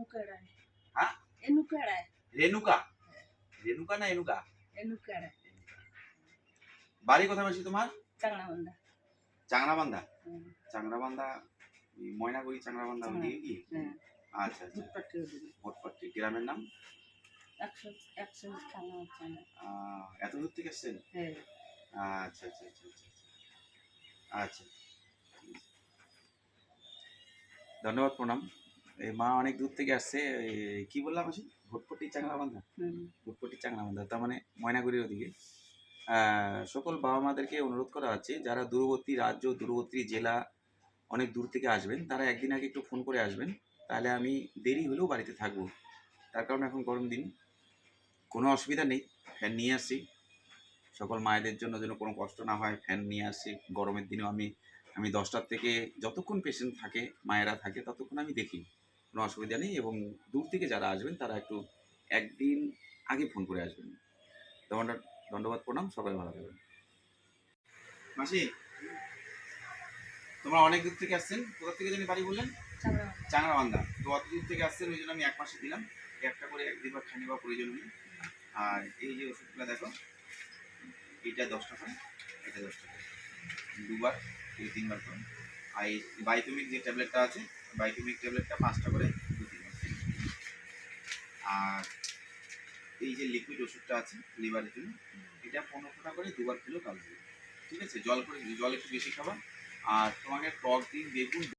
নুকাড়ায় রেনুকা রেনুকা না এনুকা বাড়ি কোথায় মাসি তোমার চাংড়াবান্ধা ময়নাগুড়ি। ওদিকে কি হ্যাঁ আচ্ছা আচ্ছা ভোটপাট্টি গ্রামের নাম এত দূর থেকে এসছেন হ্যাঁ আচ্ছা আচ্ছা আচ্ছা ধন্যবাদ প্রণাম মা অনেক দূর থেকে আসছে কি বললাম আছি ভোটপট্টি হুম। ভোটপট্টি চাংরাবান্ধা তার মানে ময়নাগুড়ির ওদিকে। সকল বাবা মাদেরকে অনুরোধ করা আছে যারা দূরবর্তী রাজ্য দূরবর্তী জেলা অনেক দূর থেকে আসবেন তারা একদিন আগে একটু ফোন করে আসবেন। তাহলে আমি দেরি হলেও বাড়িতে থাকব। তার কারণ এখন গরম দিন। কোনো অসুবিধা নেই ফ্যান নিয়ে আসছি। সকল মায়েদের জন্য যেন কোনো কষ্ট না হয় ফ্যান নিয়ে আসছি। গরমের দিনেও আমি আমি দশটার থেকে যতক্ষণ পেশেন্ট থাকে মায়েরা থাকে ততক্ষণ আমি দেখি। কোনো অসুবিধা নেই এবং দূর থেকে যারা আসবেন তারা একটু একদিন আগে ফোন করে আসবেন। ধন্যবাদ ধন্যবাদ প্রণাম সবাই ভালো থাকবেন। মাসি তোমরা অনেক দূর থেকে আসছেন। কোথা থেকে জানি বাড়ি বললেন? চাংরাবান্ধা তো অত দূর থেকে আসছেন ওই জন্য আমি এক মাসে দিলাম। একটা করে একদিন বা খানি বা প্রয়োজন নেই। আর এই যে ওষুধগুলো দেখো এটা দশ টাকা এটা দশ টাকা দুবার দুই তিনবার করে। আর এই বাইটোমিক যে ট্যাবলেটটা আছে বাইটোমিক ট্যাবলেটটা পাঁচটা করে আর এই যে লিকুইড ওষুধটা আছে লিভারের জন্য, এটা পনেরো করে দুবার খেলেও কাজ ঠিক আছে? জল করে জল একটু বেশি খাবা। আর তোমাকে টক দিন বেগুন